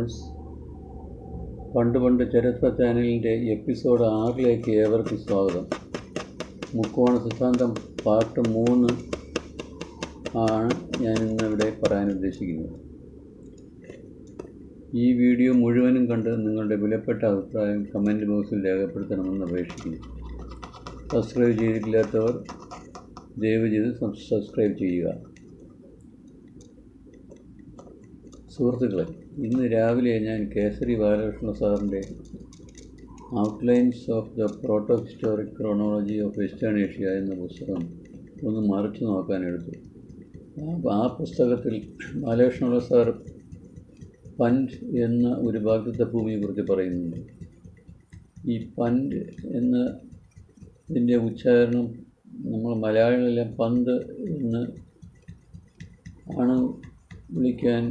Friends പണ്ട് പണ്ട് ചരിത്ര ചാനലിന്റെ എപ്പിസോഡ് ആറിലേക്ക് ഏവർക്കും സ്വാഗതം. മുക്കോണ സിദ്ധാന്തം പാർട്ട് മൂന്ന് ആണ് ഞാൻ ഇന്നിവിടെ പറയാൻ ഉദ്ദേശിക്കുന്നത്. ഈ വീഡിയോ മുഴുവനും കണ്ട് നിങ്ങളുടെ വിലപ്പെട്ട അഭിപ്രായം കമന്റ് ബോക്സിൽ രേഖപ്പെടുത്തണമെന്ന് അപേക്ഷിക്കുന്നു. സബ്സ്ക്രൈബ് ചെയ്തിട്ടില്ലാത്തവർ ദയവ് ചെയ്ത് സബ്സ്ക്രൈബ് ചെയ്യുക. സുഹൃത്തുക്കളെ ഇന്ന് രാവിലെ ഞാൻ കേസരി ബാലകൃഷ്ണ സാറിന്റെ outlines of the proto historic chronology of western Asia എന്ന പുസ്തകം ഒന്ന് മറിച്ച് നോക്കാനെടുത്തു ആ- പുസ്തകത്തിൽ ബാലകൃഷ്ണ സാർ പഞ്ച് എന്ന ഒരു ഭാഗ്യത്തെ ഭൂമിയെക്കുറിച്ച് പറയുന്നുണ്ട്. ഈ പഞ്ച് എന്ന ഇതിന്റെ ഉച്ചാരണം നമ്മൾ മലയാളികളെല്ലാം പന്ത് എന്ന് ആണ് വിളിക്കാൻ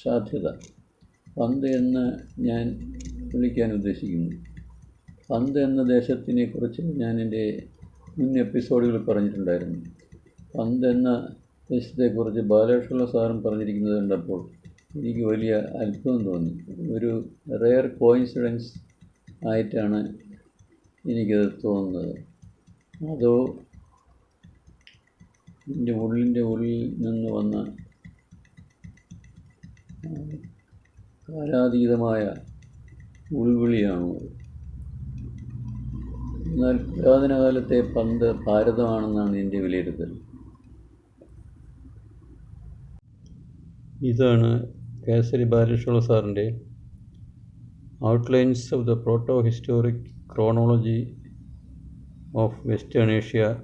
സാധ്യത. പന്ത് എന്ന് ഞാൻ വിളിക്കാൻ ഉദ്ദേശിക്കുന്നു. പന്ത് എന്ന ദേശത്തിനെ കുറിച്ച് ഞാൻ എന്റെ മുൻ എപ്പിസോഡുകൾ പറഞ്ഞിട്ടുണ്ടായിരുന്നു. പന്ത് എന്ന ദേശത്തെക്കുറിച്ച് ബാലകൃഷ്ണ സാറും പറഞ്ഞിരിക്കുന്നത് കണ്ടപ്പോൾ എനിക്ക് വലിയ അത്ഭുതം തോന്നി. ഒരു റെയർ കോയിൻസിഡൻസ് ആയിട്ടാണ് എനിക്കത് തോന്നുന്നത്. അതോ എന്റെ ഉള്ളിന്റെ ഉള്ളിൽ നിന്ന് വന്ന കാലാതീതമായ ഉൾവിളിയാണോ? എന്നാൽ പുരാതന കാലത്തെ പന്ത് ഭാരതമാണെന്നാണ് എന്റെ വിലയിരുത്തൽ. ഇതാണ് കേസരി ബാലകൃഷ്ണ സാറിന്റെ outlines of the proto historic chronology of western Asia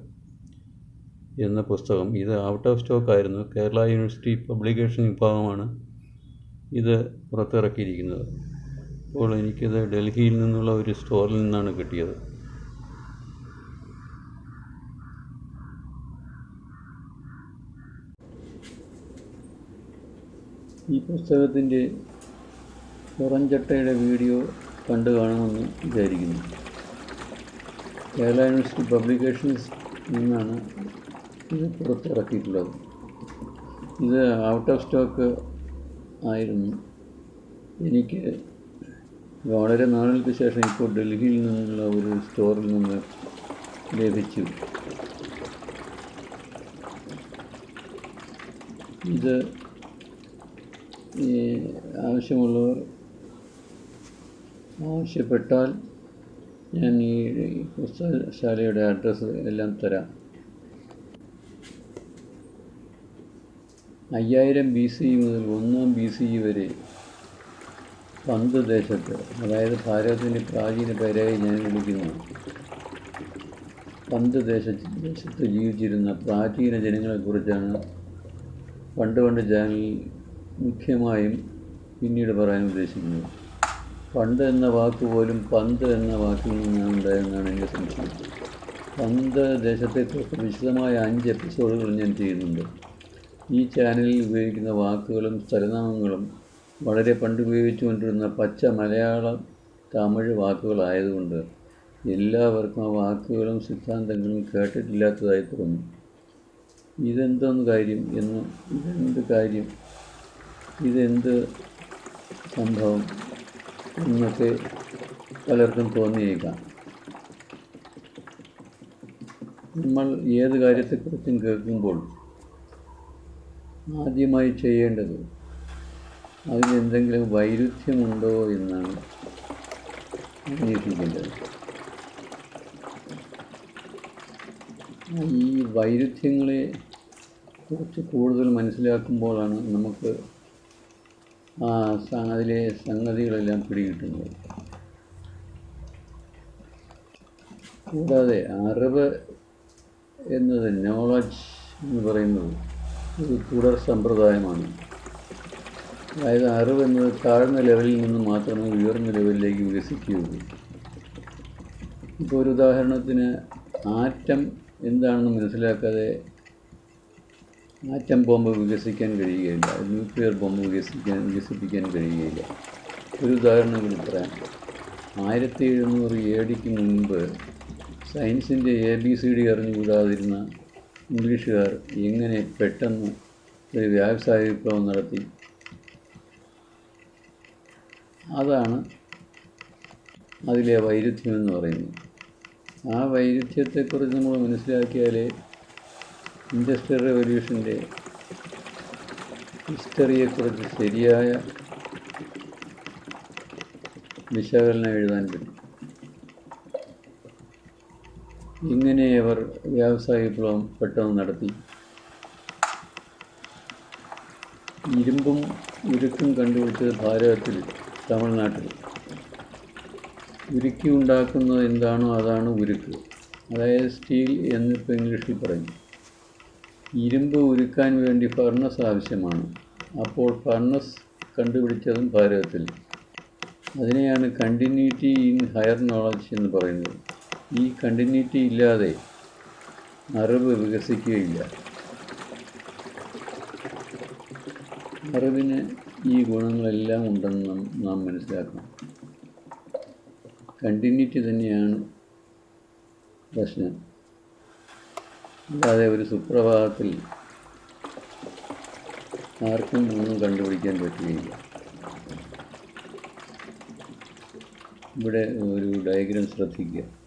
എന്ന പുസ്തകം. ഇത് ഔട്ട് ഓഫ് സ്റ്റോക്ക് ആയിരുന്നു. കേരള യൂണിവേഴ്സിറ്റി പബ്ലിക്കേഷൻ വിഭാഗമാണ്. ഇത് പുറത്തിറക്കിയിരിക്കുന്നത്. അപ്പോൾ എനിക്കിത് ഡൽഹിയിൽ നിന്നുള്ള ഒരു സ്റ്റോറിൽ നിന്നാണ് കിട്ടിയത്. ഈ പുസ്തകത്തിന്റെ പുറംചട്ടയുടെ വീഡിയോ കണ്ടു കാണുമെന്ന് വിചാരിക്കുന്നു. കേരള യൂണിവേഴ്സിറ്റി പബ്ലിക്കേഷൻസ് നിന്നാണ് ഇത് പുറത്തിറക്കിയിട്ടുള്ളത്. ഇത് ഔട്ട് ഓഫ് സ്റ്റോക്ക് ആയിരുന്നു. എനിക്ക് വളരെ നാളുകൾക്ക് ശേഷം ഇപ്പോൾ ഡൽഹിയിൽ നിന്നുള്ള ഒരു സ്റ്റോറിൽ നിന്ന് ലഭിച്ചു. ഇത് ഈ ആവശ്യമുള്ളവർ ആവശ്യപ്പെട്ടാൽ ഞാൻ ഈ പുസ്തകശാലയുടെ അഡ്രസ്സ് എല്ലാം തരാം. അയ്യായിരം ബി സി മുതൽ ഒന്നാം ബി സി വരെ പന്ത് ദേശത്ത് അതായത് ഭാരതത്തിന്റെ പ്രാചീന പേരായി ഞാൻ വിളിക്കുന്നു. പന്ത് ദേശ ദേശത്ത് ജീവിച്ചിരുന്ന പ്രാചീന ജനങ്ങളെക്കുറിച്ചാണ് പണ്ട് പണ്ട് ചാനലിൽ മുഖ്യമായും പിന്നീട് പറയാൻ ഉദ്ദേശിക്കുന്നത്. പണ്ട് എന്ന വാക്ക് പോലും പന്ത് എന്ന വാക്കിൽ നിന്നാണ് ഉണ്ടായതെന്നാണ് എന്റെ സംശയം. പന്ത് ദേശത്തെക്കുറിച്ച് വിശദമായ അഞ്ച് എപ്പിസോഡുകൾ ഞാൻ ചെയ്യുന്നുണ്ട്. ഈ ചാനലിൽ ഉപയോഗിക്കുന്ന വാക്കുകളും സ്ഥലനാമങ്ങളും വളരെ പണ്ട് ഉപയോഗിച്ചുകൊണ്ടിരുന്ന പച്ച മലയാളം തമിഴ് വാക്കുകളായതുകൊണ്ട് എല്ലാവർക്കും ആ വാക്കുകളും സിദ്ധാന്തങ്ങളും കേട്ടിട്ടില്ലാത്തതായി തോന്നും. ഇതെന്തെന്ന് കാര്യം എന്ന് ഇതെന്ത് കാര്യം? ഇതെന്ത് സംഭവം എന്നൊക്കെ പലർക്കും തോന്നിയേക്കാം. നമ്മൾ ഏത് കാര്യത്തെക്കുറിച്ചും കേൾക്കുമ്പോൾ ആദ്യമായി ചെയ്യേണ്ടത് അതിലെന്തെങ്കിലും വൈരുദ്ധ്യമുണ്ടോ എന്നാണ് അന്വേഷിക്കേണ്ടത്. ഈ വൈരുദ്ധ്യങ്ങളെ കുറച്ച് കൂടുതൽ മനസ്സിലാക്കുമ്പോഴാണ് നമുക്ക് ആ അതിലെ സംഗതികളെല്ലാം പിടികിട്ടുന്നത്. കൂടാതെ അറിവ് എന്നത് നോളജ് എന്ന് പറയുന്നത് തുടർ സമ്പ്രദായമാണ്. അതായത് അറിവ് എന്നത് താഴ്ന്ന ലെവലിൽ നിന്ന് മാത്രമേ ഉയർന്ന ലെവലിലേക്ക് വികസിക്കുകയുള്ളൂ. ഇപ്പോൾ ഒരു ഉദാഹരണത്തിന് ആറ്റം എന്താണെന്ന് മനസ്സിലാക്കാതെ ആറ്റം ബോംബ് വികസിക്കാൻ കഴിയുകയില്ല. ന്യൂക്ലിയർ ബോംബ് വികസിക്കാൻ വികസിപ്പിക്കാൻ കഴിയുകയില്ല. ഒരു ഉദാഹരണം കൂടി പറയാം. ആയിരത്തി എഴുന്നൂറ് എ ഡിക്ക് മുൻപ് സയൻസിന്റെ എ ബി സി ഡി അറിഞ്ഞുകൂടാതിരുന്ന ഇംഗ്ലീഷുകാർ എങ്ങനെ പെട്ടെന്ന് ഒരു വ്യാവസായിക വിപ്ലവം നടത്തി. അതാണ് അതിലെ വൈരുദ്ധ്യം എന്ന് പറയുന്നത്. ആ വൈരുദ്ധ്യത്തെക്കുറിച്ച് നമ്മൾ മനസ്സിലാക്കിയാലേ ഇൻഡസ്ട്രിയൽ റെവല്യൂഷന്റെ ഹിസ്റ്ററിയെക്കുറിച്ച് ശരിയായ വിശകലനം എഴുതാൻ പറ്റും. ഇങ്ങനെ അവർ വ്യാവസായ വിപ്ലവം പെട്ടെന്ന് നടത്തി. ഇരുമ്പും ഉരുക്കും കണ്ടുപിടിച്ചത് ഭാരതത്തിൽ തമിഴ്നാട്ടിൽ. ഉരുക്കി ഉണ്ടാക്കുന്നത് എന്താണോ അതാണ് ഉരുക്ക്. അതായത് സ്റ്റീൽ എന്നിപ്പോൾ ഇംഗ്ലീഷിൽ പറയും. ഇരുമ്പ് ഉരുക്കാൻ വേണ്ടി ഫർണസ് ആവശ്യമാണ്. അപ്പോൾ ഫർണസ് കണ്ടുപിടിച്ചതും ഭാരതത്തിൽ. അതിനെയാണ് കണ്ടിന്യൂറ്റി ഇൻ ഹയർ നോളജ് എന്ന് പറയുന്നത്. ഈ കണ്ടിന്യൂറ്റി ഇല്ലാതെ അറിവ് വികസിക്കുകയില്ല. അറിവിന് ഈ ഗുണങ്ങളെല്ലാം ഉണ്ടെന്ന് നാം നാം മനസ്സിലാക്കണം. കണ്ടിന്യൂറ്റി തന്നെയാണ് പ്രശ്നം. അല്ലാതെ ഒരു സുപ്രഭാതത്തിൽ ആർക്കും ഒന്നും കണ്ടുപിടിക്കാൻ പറ്റുകയില്ല. ഇവിടെ ഒരു ഡയഗ്രാം ശ്രദ്ധിക്കുക.